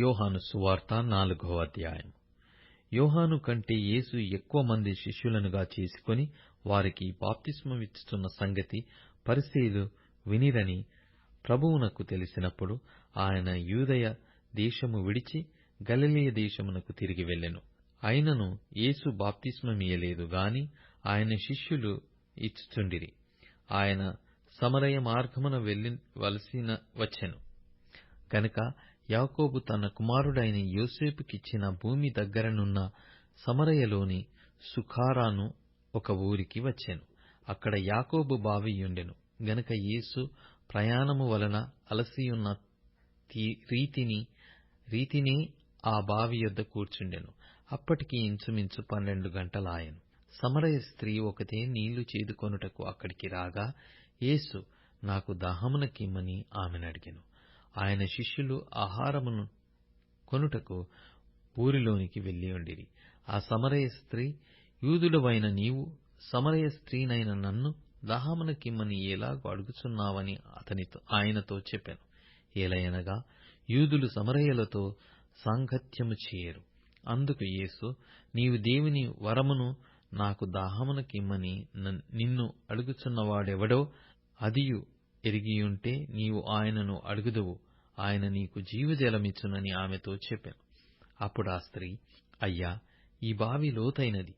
యోహాను సువార్త నాలుగో అధ్యాయం. యోహాను కంటే యేసు ఎక్కువ మంది శిష్యులనుగా చేసుకొని వారికి బాప్తిస్మమిచ్చుతున్న సంగతి పరిస్థితులు వినిరని ప్రభువునకు తెలిసినప్పుడు ఆయన యూదయ దేశము విడిచి గలిలయ దేశమునకు తిరిగి వెళ్ళెను. అయినను యేసు బాప్తిస్మమియలేదు గాని ఆయన శిష్యులు ఇచ్చుచుండిరి. ఆయన సమరయ మార్గమున వెళ్ళవలసిన వచ్చెను. గనుక యాకోబు తన కుమారుడైన యోసేపుకిచ్చిన భూమి దగ్గరనున్న సమరయలోని సుఖారాను ఒక ఊరికి వచ్చాను. అక్కడ యాకోబు బావి యుండెను. గనుక యేసు ప్రయాణము వలన అలసియున్న రీతిని రీతినే ఆ బావి యొద్ద కూర్చుండెను. అప్పటికి ఇంచుమించు పన్నెండు గంటలాయను. సమరయ స్త్రీ ఒకతే నీళ్ళు చేదుకొనుటకు అక్కడికి రాగా యేసు నాకు దాహమునకిమ్మని ఆమెనడిగెను. ఆయన శిష్యులు ఆహారమును కొనుటకు ఊరిలోనికి వెళ్ళియుండిరి ఆ సమరయ స్త్రీ యూదుడవైన నీవు సమరయ స్త్రీనైన నన్ను దాహమునకిమ్మని ఎలాగు అడుగుచున్నావని అతనితో ఆయనతో చెప్పాను. ఏలయనగా యూదులు సమరయులతో సాంగత్యము చేయరు. అందుకు యేసు నీవు దేవుని వరమును నాకు దాహమునకిమ్మని నిన్ను అడుగుచున్నవాడెవడో అదియు ఎరిగియుంటే నీవు ఆయనను అడుగుదువు. ఆయన నీకు జీవజలమిచ్చునని ఆమెతో చెప్పాను. అప్పుడు ఆ స్త్రీ అయ్యా ఈ బావి లోతైనది.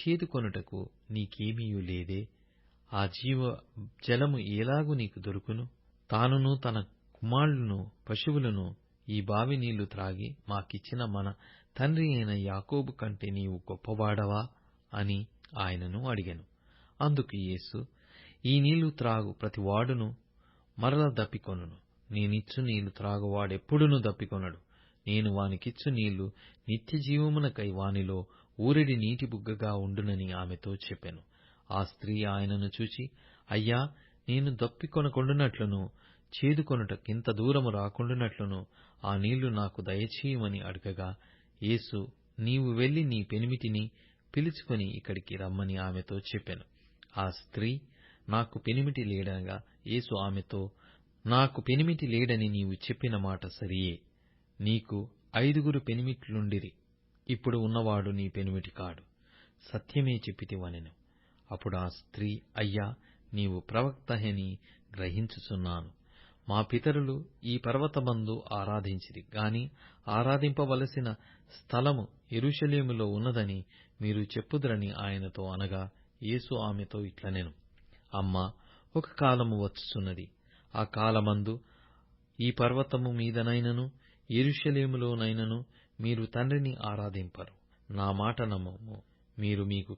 చేదుకొనుటకు నీకేమీయు లేదే. ఆ జీవ జలము ఎలాగు నీకు దొరుకును? తానును తన కుమారులను పశువులను ఈ బావి నీళ్ళు త్రాగి మాకిచ్చిన మన తండ్రి అయిన యాకోబు కంటే నీవు గొప్పవాడవా? అని ఆయనను అడిగాను. అందుకు యేసు ఈ నీళ్ళు త్రాగు ప్రతివాడును మరల దప్పికొనును. నేనిచ్చు నీళ్ళు త్రాగువాడెప్పుడునూ దప్పికొనడు. నేను వానికిచ్చు నీళ్ళు నిత్య జీవమునకై వానిలో ఊరెడి నీటి బుగ్గగా ఉండునని ఆమెతో చెప్పెను. ఆ స్త్రీ ఆయనను చూచి అయ్యా నేను దప్పికొనకుండునట్లును చేదుకొనుటకింత దూరము రాకుండునట్లును ఆ నీళ్ళు నాకు దయచేయమని అడగగా యేసు నీవు వెళ్ళి నీ పెనిమిటిని పిలుచుకొని ఇక్కడికి రమ్మని ఆమెతో చెప్పెను. ఆ స్త్రీ నాకు పెనిమిటి లేడనగా యేసు ఆమెతో నాకు పెనిమిటి లేడని నీవు చెప్పిన మాట సరియే. నీకు ఐదుగురు పెనిమిట్లుండిరి. ఇప్పుడు ఉన్నవాడు నీ పెనిమిటి కాడు. సత్యమే చెప్పితివనెను. అప్పుడు ఆ స్త్రీ అయ్యా నీవు ప్రవక్తహని గ్రహించుచున్నాను. మా పితరులు ఈ పర్వతమందు ఆరాధించిరి. గాని ఆరాధింపవలసిన స్థలము ఎరుషలేములో ఉన్నదని మీరు చెప్పుదురని ఆయనతో అనగా యేసు ఆమెతో ఇట్లనెను. అమ్మా ఒక కాలము వచ్చుచున్నది. ఆ కాలమందు ఈ పర్వతము మీదనైనను ఎరుషలేములోనైనను మీరు తండ్రిని ఆరాధింపరు. నా మాట నమ్మము మీరు మీకు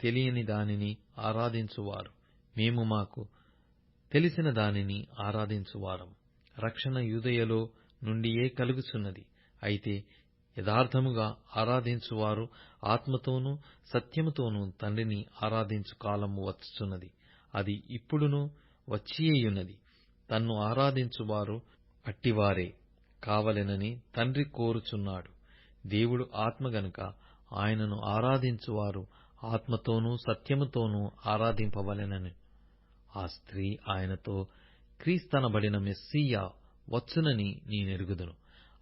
తెలియని దానిని ఆరాధించువారు. మేము మాకు తెలిసిన దానిని ఆరాధించువారం. రక్షణ యూదయలో నుండియే కలుగుచున్నది. అయితే యథార్థముగా ఆరాధించువారు ఆత్మతోనూ సత్యముతోనూ తండ్రిని ఆరాధించు కాలము వచ్చుచున్నది. అది ఇప్పుడును వచ్చియేయున్నది. తన్ను ఆరాధించువారు అట్టివారే కావలెనని తండ్రి కోరుచున్నాడు. దేవుడు ఆత్మ గనుక ఆయనను ఆరాధించువారు ఆత్మతోనూ సత్యముతోనూ ఆరాధింపవలెనని. ఆ స్త్రీ ఆయనతో క్రీస్తనబడిన మెస్సీయా వచ్చునని నేనెరుగుదును.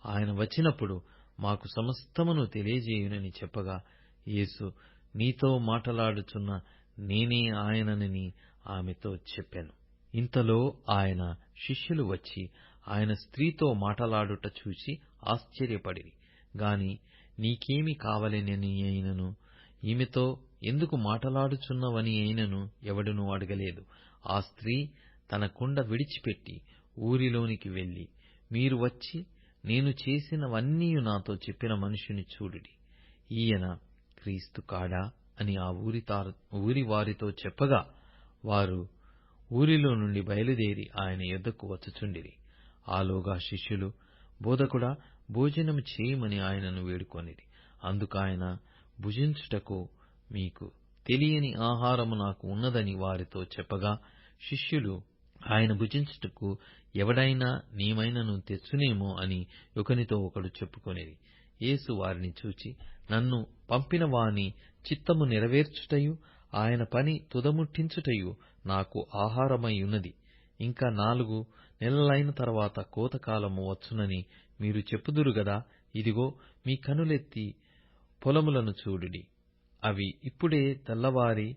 ఆయన వచ్చినప్పుడు మాకు సమస్తమును తెలియజేయునని చెప్పగా యేసు నీతో మాటలాడుచున్న నేనే ఆయననని ఆమెతో చెప్పాను. ఇంతలో ఆయన శిష్యులు వచ్చి ఆయన స్త్రీతో మాటలాడుట చూచి ఆశ్చర్యపడిరి. గాని నీకేమి కావలెనని అయినను? ఈమెతో ఎందుకు మాటలాడుచున్నవని అయినను ఎవడునూ అడగలేదు. ఆ స్త్రీ తన కుండ విడిచిపెట్టి ఊరిలోనికి వెళ్ళి మీరు వచ్చి నేను చేసినవన్నీ నాతో చెప్పిన మనుషుని చూడుడి ఈయన క్రీస్తు కాడా? అని ఆ ఊరి ఊరి వారితో చెప్పగా వారు ఊరిలో నుండి బయలుదేరి ఆయన యొద్దకు వచ్చుచుండిరి. ఆలోగా శిష్యులు బోధకుడా భోజనం చేయమని ఆయనను వేడుకొనిరి. అందుకాయన భుజించుటకు మీకు తెలియని ఆహారము నాకు ఉన్నదని వారితో చెప్పగా శిష్యులు ఆయన భుజించుటకు ఎవడైనా నీమైనను తెచ్చునేమో అని ఒకనితో ఒకడు చెప్పుకొనిరి. యేసు వారిని చూచి నన్ను పంపిన వాని చిత్తము నెరవేర్చుటయు? ఆయన పని తుదముట్టించుటయు నాకు ఆహారమైయున్నది ఇంకా నాలుగు నెలలైన తర్వాత కోతకాలము వచ్చునని మీరు చెప్పుదురు గదా? ఇదిగో మీ కనులెత్తి పొలములను చూడుడి. అవి ఇప్పుడే తెల్లవారి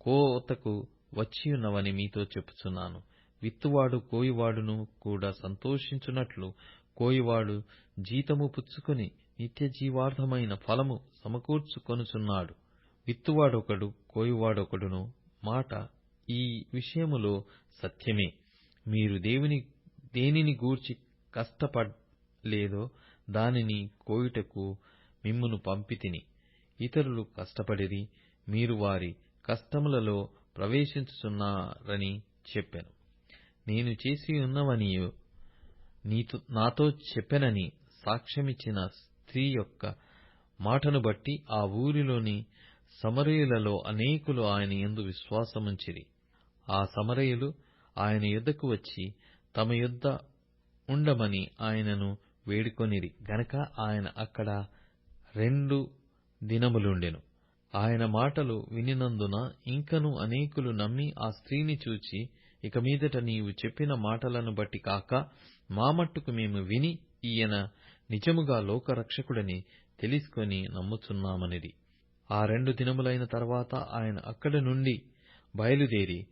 కోతకు వచ్చియున్నవని మీతో చెప్పుచున్నాను. విత్తువాడు కోయువాడును కూడా సంతోషించున్నట్లు కోయువాడు జీతము పుచ్చుకొని నిత్య జీవార్థమైన ఫలము సమకూర్చుకొనుచున్నాడు. విత్తువాడొకడు కోయువాడొకడును. మాట ఈ విషయములో సత్యమే. మీరు దేవుని దేనిని గూర్చి కష్టపడలేదో దానిని కోయుటకు మిమ్మును పంపితిని. ఇతరులు కష్టపడిరి మీరు వారి కష్టములలో ప్రవేశించుచున్నారని చెప్పెను. నేను చేసి ఉన్నవనియు నీతో నాతో చెప్పెనని సాక్ష్యమిచ్చిన స్త్రీ యొక్క మాటను బట్టి ఆ ఊరిలోని సమరయులలో అనేకులు ఆయన యందు విశ్వాసముంచిరి. ఆ సమరయులు ఆయన యొద్దకు వచ్చి తమ యొద్ద ఉండమని ఆయనను వేడుకొనిరి. గనక ఆయన అక్కడ రెండు దినములుండెను. ఆయన మాటలు వినినందున ఇంకను అనేకులు నమ్మి ఆ స్త్రీని చూచి ఇక మీదట నీవు చెప్పిన మాటలను బట్టి కాక మా మట్టుకు మేము విని ఈయన నిజముగా లోకరక్షకుడని తెలుసుకొని నమ్ముచున్నామనిది ఆ రెండు దినములైన తర్వాత ఆయన అక్కడి నుండి బయలుదేరి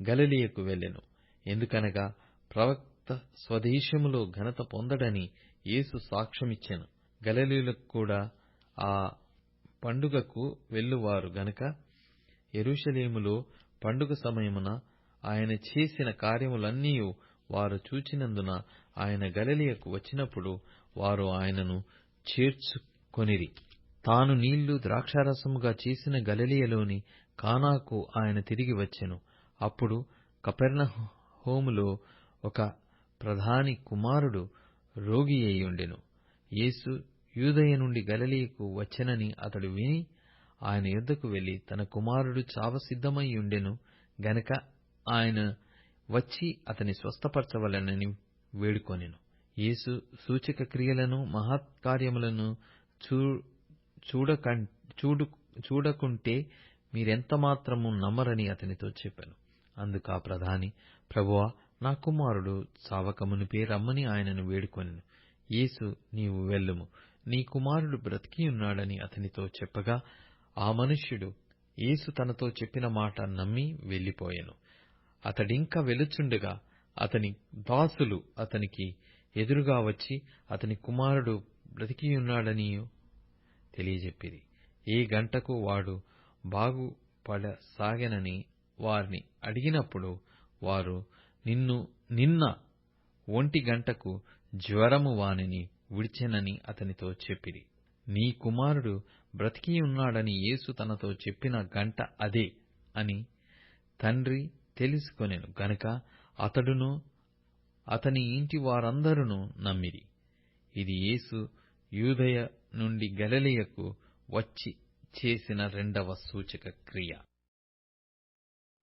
గలిలయకు వెళ్ళెను. ఎందుకనగా ప్రవక్త స్వదేశములో ఘనత పొందడని యేసు సాక్ష్యమిచ్చెను. గలిలయులకు కూడా ఆ పండుగకు వెళ్ళువారు గనుక యెరూషలేములో పండుగ సమయమున ఆయన చేసిన కార్యములన్నీయూ వారు చూచినందున ఆయన గలిలయకు వచ్చినప్పుడు వారు ఆయనను చేర్చుకొనిరి. తాను నీళ్ళు ద్రాక్షారసముగా చేసిన గలిలయలోని కానాకు ఆయన తిరిగి వచ్చెను. అప్పుడు కపెర్నహూములో ఒక ప్రధాని కుమారుడు రోగి అయ్యుండెను యేసు యూదయ నుండి గలిలయకు వచ్చెనని అతడు విని ఆయన యుద్ధకు వెళ్ళి తన కుమారుడు చావసిద్ధమై ఉండెను. గనక ఆయన వచ్చి అతని స్వస్థపరచవలెనని వేడుకొనెను. యేసు సూచక క్రియలను మహత్కార్యములను చూ చూడకుంటే మీరెంతమాత్రము నమ్మరని అతనితో చెప్పెను. అందుకా ప్రధాని ప్రభువా నా కుమారుడు చావకమునుపే రమ్మని ఆయనను వేడుకొనెను. యేసు నీవు వెళ్ళుము. నీ కుమారుడు బ్రతికియున్నాడని అతనితో చెప్పగా ఆ మనుష్యుడు యేసు తనతో చెప్పిన మాట నమ్మి వెళ్ళిపోయెను. అతడింక వెలుచుండగా అతని దాసులు అతనికి ఎదురుగా వచ్చి అతని కుమారుడు బ్రతికియున్నాడనియూ, తెలియజెప్పిరి. ఏ గంటకు వాడు బాగుపడసాగెనని వారిని అడిగినప్పుడు వారు నిన్ను నిన్న ఒంటి గంటకు జ్వరము వానిని విడిచెనని అతనితో చెప్పిరి. నీ కుమారుడు బ్రతికియున్నాడని యేసు తనతో చెప్పిన గంట అదే అని తండ్రి తెలుసుకొనెను. గనుక అతడును అతని ఇంటి వారందరును నమ్మిరి. ఇది యేసు యూదయ నుండి గలిలయకు వచ్చి చేసిన రెండవ సూచక క్రియ.